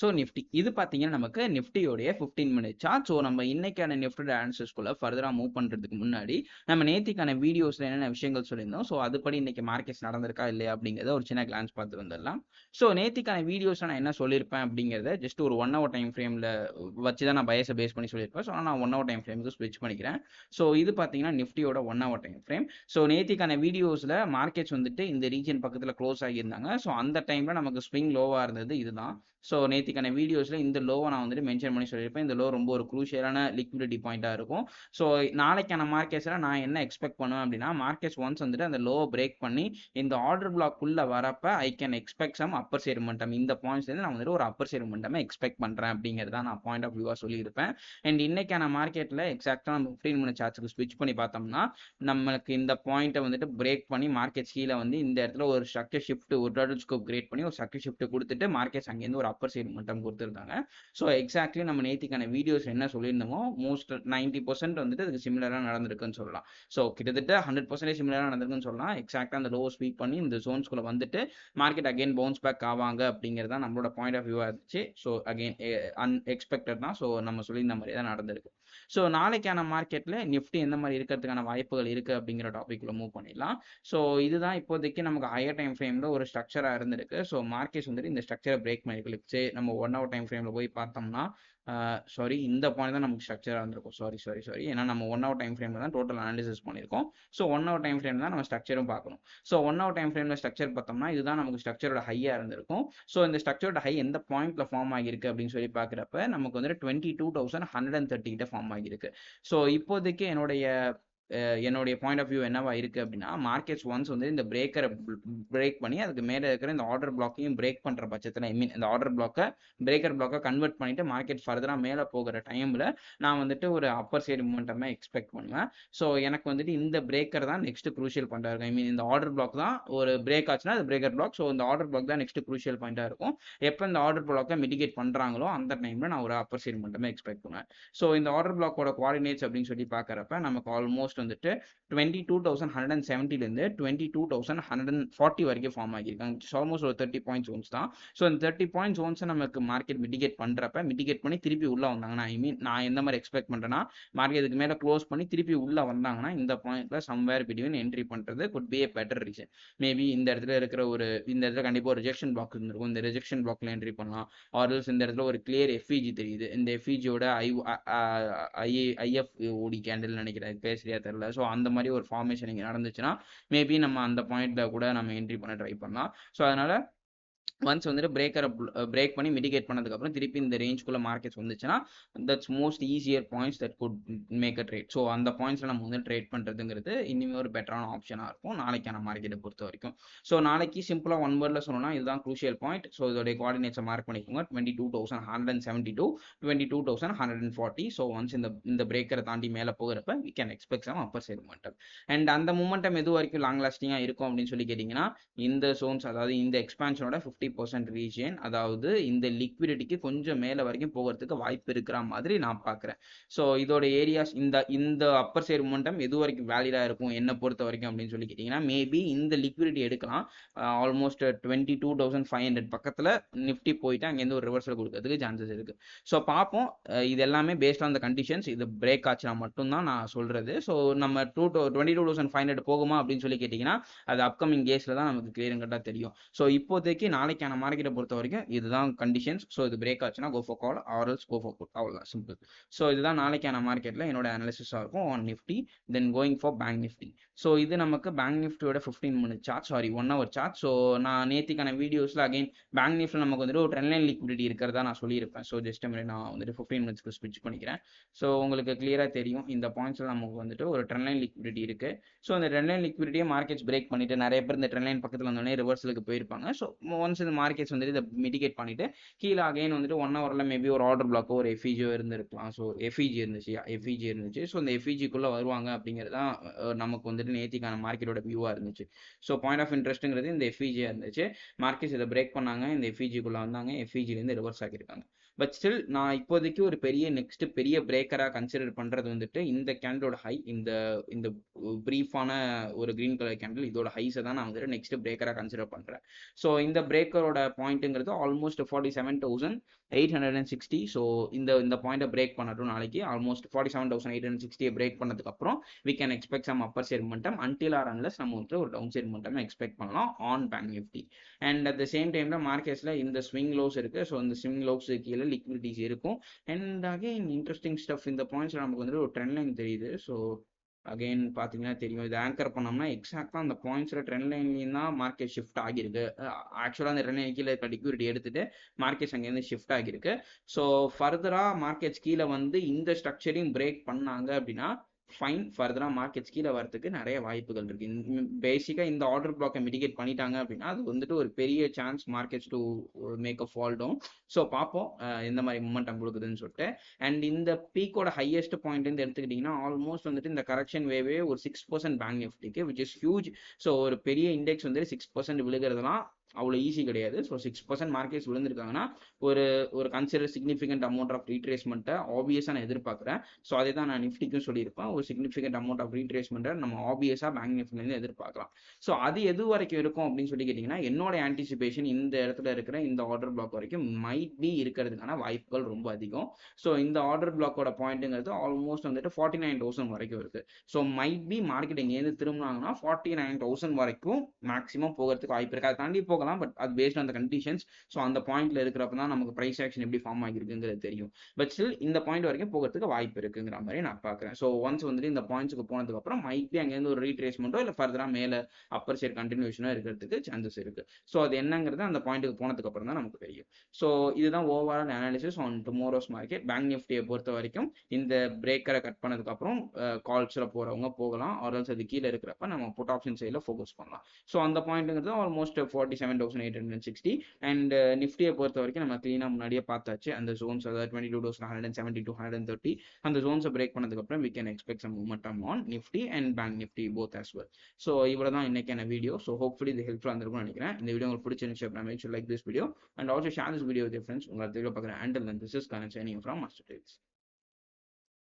So Nifty இது பார்த்தீங்கன்னா நமக்கு நிஃப்டியோடைய ஃபிஃப்டீன் மினிட் சார்ட் ஸோ நம்ம இன்னைக்கான நிஃப்டி ஆன்சர்ஸ்குள்ள ஃபர்தராக மூவ் பண்ணுறதுக்கு முன்னாடி நம்ம நேத்திக்கான வீடியோஸில் என்னென்ன விஷயங்கள் சொல்லியிருந்தோம்? ஸோ அதுபடி இன்னைக்கு மார்க்கெட்ஸ் நடந்திருக்கா? இல்லையா? அப்படிங்கிறத ஒரு சின்ன கிளான்ஸ் பார்த்து வந்துடலாம். ஸோ நேத்திக்கான வீடியோஸில் நான் என்ன சொல்லியிருப்பேன் அப்படிங்கிறத ஜஸ்ட் ஒரு ஒன் ஹவர் டைம் ஃப்ரேமில் வச்சு தான் நான் பயஸை பேஸ் பண்ணி சொல்லியிருப்பேன். ஸோ நான் ஒன் ஹவர் டைம் ஃப்ரேமுக்கு ஸ்விட்ச் பண்ணிக்கிறேன். ஸோ இது பார்த்தீங்கன்னா நிஃப்டியோட one hour time frame so நேத்திக்கான வீடியோஸில் மார்க்கெட்ஸ் வந்துட்டு இந்த ரீஜன் பக்கத்தில் க்ளோஸ் ஆகியிருந்தாங்க. ஸோ அந்த டைமில் நமக்கு ஸ்விங் லோவாக இருந்தது இதுதான். ஸோ நேற்றுக்கான வீடியோஸில் இந்த லோவை நான் வந்துட்டு மென்ஷன் பண்ணி சொல்லியிருப்பேன். இந்த லோ ரொம்ப ஒரு குரூஷியலான லிக்விடிட்டி பாயிண்ட்டாக இருக்கும். ஸோ நாளைக்கான மார்க்கெட்ஸில் நான் என்ன எக்ஸ்பெக்ட் பண்ணுவேன் அப்படின்னா மார்க்கெட்ஸ் ஒன்ஸ் வந்துட்டு அந்த லோவை பிரேக் பண்ணி இந்த ஆர்டர் பிளாக்குள்ளே வரப்ப I can expect some upper side மட்டம் இந்த பாயிண்ட்ஸ்லேருந்து நான் வந்துட்டு ஒரு அப்பர் சைடு மட்டமே எக்ஸ்பெக்ட் பண்ணுறேன் அப்படிங்கிறத நான் பாயிண்ட் ஆஃப் வியூவாக சொல்லியிருப்பேன். அண்ட் இன்னைக்கான மார்க்கெட்டில் எக்ஸாக்டாக நம்ம ஃபிஃப்டீன் மினிட் சார்ட்ஸுக்கு ஸ்விட்ச் பண்ணி பார்த்தோம்னா நம்மளுக்கு இந்த பாயிண்ட்டை வந்துட்டு பிரேக் பண்ணி மார்க்கெட் கீழே வந்து இந்த இடத்துல ஒரு ஸ்ட்ரக்சர் ஷிஃப்ட் ஒரு டோட்டல் ஸ்கோப் கிரியேட் பண்ணி ஒரு ஸ்ட்ரக்சர் ஷிஃப்ட் கொடுத்துட்டு மார்க்கெட்ஸ் அங்கேருந்து ஒரு அப்பர் சைடு மட்டும் கொடுத்துருந்தாங்க. ஸோ எக்ஸாக்ட்லி நம்ம நேத்திக்கான வீடியோஸ் என்ன சொல்லியிருந்தோமோ மோஸ்ட் நைன்டி பர்சன்ட் வந்துட்டு அதுக்கு சிமிலராக நடந்திருக்குன்னு சொல்லலாம். ஸோ கிட்டத்தட்ட ஹண்ட்ரட் பர்சன்டேஜ் சிமிலராக நடந்திருக்குன்னு சொல்லலாம். எக்ஸாக்டாக அந்த லோ ஸ்வீப் பண்ணி இந்த ஜோன்ஸ்குள்ளே வந்துட்டு மார்க்கெட் அகைன் பவுன்ஸ் பேக் ஆவாங்க அப்படிங்கிறது தான் நம்மளோட பாயிண்ட் ஆஃப் வியூவாக இருந்துச்சு. ஸோ அகைன் அன்எக்ஸ்பெக்டட் தான். ஸோ நம்ம சொல்லியிருந்த மாதிரி தான் நடந்திருக்கு. ஸோ நாளைக்கான மார்க்கெட்டில் நிஃப்டி எந்த மாதிரி இருக்கிறதுக்கான வாய்ப்புகள் இருக்குது அப்படிங்கிற டாபிக்ல மூவ் பண்ணிடலாம். ஸோ இதுதான் இப்போதைக்கு நமக்கு ஹையர் டைம் ஃப்ரேமில் ஒரு ஸ்ட்ரக்சராக இருந்திருக்கு. ஸோ மார்க்கெட்ஸ் வந்துட்டு இந்த ஸ்ட்ரக்சரை பிரேக் பண்ணிருக்கு நம்ம ஒன் ஹவர் டைம் ஃப்ரேமில் போய் பார்த்தோம்னா சாரி இந்த பாயிண்ட் தான் நமக்கு ஸ்ட்ரக்சராக இருந்திருக்கும். சாரி சாரி சாரி ஏன்னா நம்ம ஒன் ஹவர் டைம் ஃப்ரேமில் தான் டோட்டல் அனாலிசிஸ் பண்ணியிருக்கோம். So one hour time frame தான் நம்ம ஸ்ட்ரக்சரும் பார்க்கணும். ஸோ ஒன் ஹவர் டைம் ஃப்ரேமில் ஸ்ட்ரக்சர் பார்த்தோம்னா இதுதான் நமக்கு ஸ்ட்ரக்சரோட ஹையாக இருந்திருக்கும். ஸோ இந்த ஸ்ட்ரக்சரோட ஹை எந்த பாயிண்ட்ல ஃபார்ம் ஆகியிருக்கு அப்படின்னு சொல்லி பார்க்குறப்ப நமக்கு வந்துட்டு twenty two thousand hundred and thirty கிட்ட ஃபார்ம் ஆகியிருக்கு. ஸோ இப்போதைக்கு என்னுடைய என்னுடைய பாயிண்ட் ஆஃப் வியூ என்னவா இருக்கு அப்படின்னா மார்க்கெட்ஸ் ஒன்ஸ் வந்து இந்த பிரேக்கரை பிரேக் பண்ணி அதுக்கு மேலே இருக்கிற இந்த ஆர்டர் பிளாக்கையும் பிரேக் பண்ற பட்சத்தில் ஐ மீன் இந்த ஆர்டர் பிளாக்கை பிரேக்கர் பிளாக்கை கன்வெர்ட் பண்ணிட்டு மார்க்கெட் ஃபர்தராக மேலே போகிற டைமில் நான் வந்துட்டு ஒரு அப்பர் சைடு மூமெண்ட்டமே எக்ஸ்பெக்ட் பண்ணுவேன். ஸோ எனக்கு வந்துட்டு இந்த பிரேக்கர் தான் நெக்ஸ்ட் குரூஷியல் பாயிண்டாக இருக்கும். ஐ மீன் இந்த ஆர்டர் பிளாக் தான் ஒரு பிரேக் ஆச்சுன்னா அது பிரேக்கர் பிளாக் ஸோ இந்த ஆர்டர் பிளாக் தான் நெக்ஸ்ட் குரூஷியல் பாயிண்டாக இருக்கும். எப்போ இந்த ஆர்டர் பிளாக்கை மிடிகேட் பண்ணுறாங்களோ அந்த டைமில் நான் ஒரு அப்பர் சைடு மூமெண்ட்டமே எக்ஸ்பெக்ட் பண்ணுவேன். ஸோ இந்த ஆர்டர் பிளாக்கோட குவாடினேட்ஸ் அப்படின்னு சொல்லி பார்க்குறப்ப நமக்கு ஆல்மோஸ்ட் வந்துட்டு twenty two thousand hundred and செவன்ட்டிலேருந்து twenty two thousand hundred and forty வரைக்கும் ஃபார்ம் ஆகியிருக்காங்க ஆல்மோஸ்ட் ஒரு தேர்ட்டி பாயிண்ட் ஜோன்ஸ் தான். ஸோ அந்த தேர்ட்டி பாயிண்ட் ஜோன்ஸை நமக்கு மார்க்கெட் மிட்டிகேட் பண்ணுறப்ப மிட்டிகேட் பண்ணி திருப்பி உள்ளே வந்தாங்கன்னா ஐ மீன் நான் எந்த மாதிரி எக்ஸ்பெக்ட் பண்ணுறேன்னா மார்க்கெட் இதுக்கு மேலே க்ளோஸ் பண்ணி திருப்பி உள்ளே வந்தாங்கன்னா இந்த பாயிண்ட்ல சம்வேர் பிட்வீன் என்ட்ரி பண்ணுறது could be a better reason maybe இந்த இடத்துல இருக்கிற ஒரு இந்த இடத்துல கண்டிப்பாக ஒரு ரிஜெக்ஷன் பாக்ஸ் இருந்திருக்கும். இந்த ரிஜெக்ஷன் பிளாக்ல என்ட்ரி பண்ணலாம். ஆர்எல்ஸ் இந்த இடத்துல ஒரு கிளியர் எஃப்இஜி தெரியுது. இந்த எஃப்இஜியோட ஐ ஐஎஃப் ஓடி கேண்டில் நினைக்கிறேன். பேசுறியா தெரில ஸோ அந்த மாதிரி ஒரு ஃபார்மேஷன் இங்கே நடந்துச்சுன்னா மேபி நம்ம அந்த பாயிண்ட்ல கூட நம்ம என்ட்ரி பண்ண ட்ரை பண்ணலாம். ஸோ அதனால ஒன்ஸ் வந்துட்டு பிரேக்கரை பிரேக் பண்ணி மிடிகேட் பண்ணதுக்கப்புறம் திருப்பி இந்த ரேஞ்சுக்குள்ள மார்க்கெட்ஸ் வந்துச்சுன்னா that's most easier points that could make a trade so அந்த பாயிண்ட்ஸில் நம்ம வந்து ட்ரேட் பண்ணுறதுங்கிறது இனிமேல் ஒரு பெட்டரான ஆப்ஷனாக இருக்கும் நாளைக்கான மார்க்கெட்டை பொறுத்த வரைக்கும். ஸோ நாளைக்கு சிம்பிளாக ஒன் வேர்டில் சொல்லணும்னா இதுதான் க்ரூஷியல் பாயிண்ட் ஸோ இதோடைய கோஆர்டினேட்ஸை மார்க் பண்ணிக்கோங்க. Twenty two thousand hundred and seventy two twenty two thousand hundred and forty so once இந்த இந்த பிரேக்கரை தாண்டி மேலே போகிறப்ப we can expect some upper side momentum and அந்த மூமெண்டம் எது வரைக்கும் லாங் லாஸ்டிங்காக இருக்கும் அப்படின்னு சொல்லி கேட்டிங்கன்னா இந்த சோன்ஸ் அதாவது இந்த எக்ஸ்பான்ஷனோட ஃபிஃப்டி பர்சன்ட் ரீஜன் அதாவது இந்த லிக்விடிட்டிக்கு கொஞ்சம் மேலே வரைக்கும் போகிறதுக்கு வாய்ப்பு இருக்கிற மாதிரி நான் பார்க்குறேன் ஸோ இதோட ஏரியாஸ் இந்த இந்த அப்பர் சைடு மூமெண்டம் எது வரைக்கும் வேலிடாக இருக்கும் என்னை பொறுத்த வரைக்கும் அப்படின்னு சொல்லி கேட்டிங்கன்னா மேபி இந்த லிக்விடிட்டி எடுக்கலாம். Almost twenty two thousand five hundred பக்கத்தில் நிஃப்டி போயிட்டு அங்கேருந்து ஒரு ரிவர்சல் கொடுக்கறதுக்கு சான்சஸ் இருக்குது ஸோ பார்ப்போம். இது எல்லாமே பேஸ்ட் ஆன் த கண்டிஷன்ஸ் இது பிரேக் ஆச்சுன்னா மட்டும்தான் நான் சொல்கிறது ஸோ நம்ம two twenty two thousand five hundred போகுமா அப்படின்னு சொல்லி கேட்டிங்கன்னா அது அப்கமிங் கேஸில் தான் நமக்கு கிளியர் கட்டாக தெரியும். ஸோ இப்போதைக்கு நாளைக்கு நாளைக்கான மார்க்கெட்டை பொறுத்த வரைக்கும் இதுதான் கண்டிஷன்ஸ் ஸோ இது பிரேக் ஆச்சுன்னா go for call ஆர்எல்ஸ் go for put அவ்வளோதான் சிம்பிள் ஸோ இதுதான் நாளைக்கான மார்க்கெட்டில் என்னோட அனாலிசிஸாக இருக்கும் on Nifty then going for bank Nifty so இது நமக்கு பேங்க் நிஃப்டியோட fifteen minute chart sorry one hour chart so நான் நேற்றுக்கான வீடியோஸில் அகைன் பேங்க் நிஃப்டில் நமக்கு வந்துட்டு ஒரு ட்ரெண்ட் லைன் லிக்விடிட்டி இருக்கிறதா நான் சொல்லியிருப்பேன். ஸோ ஜஸ்ட் மாதிரி நான் வந்துட்டு ஃபிஃப்டீன் மினிட்ஸ்க்கு ஸ்விட்ச் பண்ணிக்கிறேன். ஸோ உங்களுக்கு கிளியராக தெரியும் இந்த பாயிண்ட்ஸில் நமக்கு வந்துட்டு ஒரு ட்ரெண்ட் லைன் லிக்விடிட்டி இருக்குது ஸோ அந்த ட்ரெண்ட் லைன் லிக்விடிட்டியை மார்க்கெட்ஸ் பிரேக் பண்ணிட்டு நிறைய பேர் இந்த ட்ரெண்ட் லைன் பக்கத்தில் வந்தோடனே ரிவர்ஸலுக்கு போயிருப்பாங்க. ஸோ ஒன்ஸ் இந்த மார்க்கெட்ஸ் வந்துட்டு இதை மிடிகேட் பண்ணிட்டு கீழே அகைன் வந்துட்டு ஒன் ஹவரில் மேபி ஒரு ஆர்டர் பிளாக்கோ ஒரு எஃபிஜியோ இருந்திருக்கலாம். ஸோ எஃபிஜி இருந்துச்சு எஃபிஜி இருந்துச்சு. ஸோ இந்த எஃபிஜிக்குள்ளே வருவாங்க அப்படிங்கிறது தான் நமக்கு வந்துட்டு நேத்திக்கான மார்க்கெட்டோட வியூவாக இருந்துச்சு. ஸோ பாயிண்ட் ஆஃப் இன்ட்ரெஸ்ட்டுங்கிறது இந்த எஃபிஜியாக இருந்துச்சு. மார்க்கெட்ஸ் இதை பிரேக் பண்ணாங்க. இந்த எஃபிஜிக்குள்ளே வந்தாங்க. எஃபிஜிலேருந்து ரிவர்ஸ் ஆகியிருக்காங்க பட் ஸ்டில் நான் இப்போதைக்கு ஒரு பெரிய நெக்ஸ்ட் பெரிய பிரேக்கராக கன்சிடர் பண்ணுறது வந்துட்டு இந்த கேண்டலோட ஹை இந்த இந்த ப்ரீஃபான ஒரு க்ரீன் கலர் கேண்டில் இதோட ஹைஸை தான் நான் வந்துட்டு நெக்ஸ்ட் பிரேக்கராக கன்சிடர் பண்ணுறேன் ஸோ இந்த பிரேக்கரோட பாயிண்ட்டுங்கிறது almost forty seven thousand eight hundred and sixty so இந்த இந்த பாயிண்ட்டை பிரேக் பண்ணட்டும் நாளைக்கு. Almost forty seven thousand eight hundred சிக்ஸ்டியை break பண்ணதுக்கப்புறம் we can expect some upper side மட்டம் அன்டில் ஆர் அன்லஸ் நம்ம வந்து ஒரு டவுன் சைட் மட்டம் எக்ஸ்பெக்ட் பண்ணலாம் on bank Nifty and at the same டைமில் மார்க்கெட்ஸில் இந்த ஸ்விங் லோஸ் இருக்கு. ஸோ இந்த ஸ்விங் லோஸ் கீழே லிக்விடிட்டிஸ் இருக்கும். அண்ட் அகைன் இன்ட்ரெஸ்டிங் ஸ்டஃப் இந்த பாயிண்ட்ஸ் நமக்கு வந்துட்டு ஒரு ட்ரெண்ட் லைன் தெரியுது. ஸோ அகைன் பார்த்தீங்கன்னா தெரியும். இது ஆங்கர் பண்ணோம்னா எக்ஸாக்டாக அந்த பாயிண்ட்ஸில் ட்ரெண்ட் லைன்லேயும் தான் மார்க்கெட் ஷிஃப்ட் ஆகியிருக்கு. ஆக்சுவலாக அந்த ட்ரெண்ட் லைன் கீழே இருக்க லிக்யூரிட்டி எடுத்துட்டு மார்க்கெட்ஸ் அங்கேருந்து ஷிஃப்ட் ஆகியிருக்கு. ஸோ ஃபர்தராக மார்க்கெட்ஸ் கீழே வந்து இந்த ஸ்ட்ரக்சரையும் பிரேக் பண்ணாங்க அப்படின்னா ஃபைன் ஃபர்தராக மார்க்கெட்ஸ் கீழே வரதுக்கு நிறைய வாய்ப்புகள் இருக்கு. பேசிக்காக இந்த ஆர்டர் பிளாக்கை மிடிகேட் பண்ணிட்டாங்க அப்படின்னா அது வந்துட்டு ஒரு பெரிய chance markets to make a fall down so பார்ப்போம் uh, எந்த மாதிரி மூமெண்டம் கொடுக்குதுன்னு சொல்லிட்டு. அண்ட் இந்த பீக்கோட ஹையஸ்ட் பாயிண்ட் இருந்து எடுத்துக்கிட்டிங்கன்னா ஆல்மோஸ்ட் வந்துட்டு இந்த கரெக்ஷன் வேவே ஒரு சிக்ஸ் பர்சன்ட் பேங்க் நிஃப்டிக்கு விச் இஸ் ஹியூஜ் ஸோ ஒரு பெரிய இண்டெக்ஸ் வந்துட்டு சிக்ஸ் பர்சன்ட் விழுகிறதுலாம் அவ்வளோ ஈஸி கிடையாது. ஸோ சிக்ஸ் பர்சன்ட் மார்க்கெட்ஸ் விழுந்திருக்காங்கன்னா ஒரு ஒரு கன்சிடர் சிக்னிஃபிகண்ட் அமௌண்ட் ஆஃப் ரீட்ரேஸ்மெண்ட்டை ஆப்வியஸாக நான் எதிர்பார்க்குறேன். ஸோ அதே தான் நான் நிஃப்டிக்கும் சொல்லியிருப்பேன். ஒரு சிக்னிஃபிகண்ட் அமௌண்ட் ஆஃப் ரீட்ரேஸ்மெண்ட்டை நம்ம ஆப்வியஸாக பேங்க் நிஃப்டிலேருந்து எதிர்பார்க்கலாம். ஸோ அது எது வரைக்கும் இருக்கும் அப்படின்னு சொல்லி கேட்டிங்கன்னா என்னோட ஆன்டிசிபேஷன் இந்த இடத்துல இருக்கிற இந்த ஆர்டர் பிளாக் வரைக்கும் மைட் பி இருக்கிறதுக்கான வாய்ப்புகள் ரொம்ப அதிகம். ஸோ இந்த ஆர்டர் பிளாக்கோட பாயிண்ட்டுங்கிறது ஆல்மோஸ்ட் வந்துட்டு ஃபார்ட்டி நைன் தௌசண்ட் வரைக்கும் இருக்குது ஸோ மைட் பி மார்க்கெட் எங்கேருந்து திரும்பினாங்கன்னா ஃபார்ட்டி நைன் தௌசண்ட் வரைக்கும் மேக்ஸிமம் போகிறதுக்கு வாய்ப்பு இருக்குது அதை தாண்டி போகலாம் பட் அது based on the conditions so அந்த பாயிண்ட்ல இருக்கிறப்ப தான் நமக்கு ப்ரைஸ் ஆக்ஷன் எப்படி ஃபார்ம் ஆகிருக்குங்கிறது தெரியும். பட் ஸ்டில் இந்த பாயிண்ட் வரைக்கும் போகிறதுக்கு வாய்ப்பு இருக்குங்கிற மாதிரி நான் பார்க்குறேன். ஸோ ஒன்ஸ் வந்துட்டு இந்த பாயிண்ட்ஸுக்கு போனதுக்கு அப்புறம் மைக்லி அங்கேருந்து ஒரு ரீட்ரேஸ்மெண்ட்டோ இல்லை ஃபர்தராக மேலே அப்பர் சைட் கண்டினியூஷனோ இருக்கிறதுக்கு சான்சஸ் இருக்கு. ஸோ அது என்னங்கிறது அந்த பாயிண்ட்டுக்கு போனதுக்கு அப்புறம் தான் நமக்கு தெரியும். ஸோ இதுதான் overall analysis on tomorrow's market bank நிஃப்டியை பொறுத்த வரைக்கும் இந்த பிரேக்கரை கட் பண்ணதுக்கு அப்புறம் கால்ஸில் போகிறவங்க போகலாம். ஆர்எல்ஸ் அது கீழே இருக்கிறப்ப நம்ம புட் ஆப்ஷன் சைடில் ஃபோக்கஸ் பண்ணலாம். ஸோ அந்த பாயிண்ட்டுங்கிறது almost forty seven thousand eight hundred sixty and நிஃப்டியை பொறுத்த வரைக்கும் நம்ம க்ளீனாக முன்னாடியே பார்த்தாச்சு. அந்த ஜோன்ஸ் அதாவது twenty two thousand hundred and seventy two hundred and thirty அந்த ஜோன்ஸை பிரேக் பண்ணதுக்கப்புறம் we can expect some momentum on Nifty and bank Nifty both as well so இவ்வளோ தான் இன்னைக்கான வீடியோ ஸோ ஹோப்ஃபுல்லி இது ஹெல்ப்ஃபுல்லாக இருந்திருக்கும்னு நினைக்கிறேன். இந்த வீடியோ உங்களுக்கு பிடிச்சிருந்துச்சு அப்படின்னா like this video and also share this video with friends உங்களை தெரியல பார்க்குறேன். And this is connect shining from master dates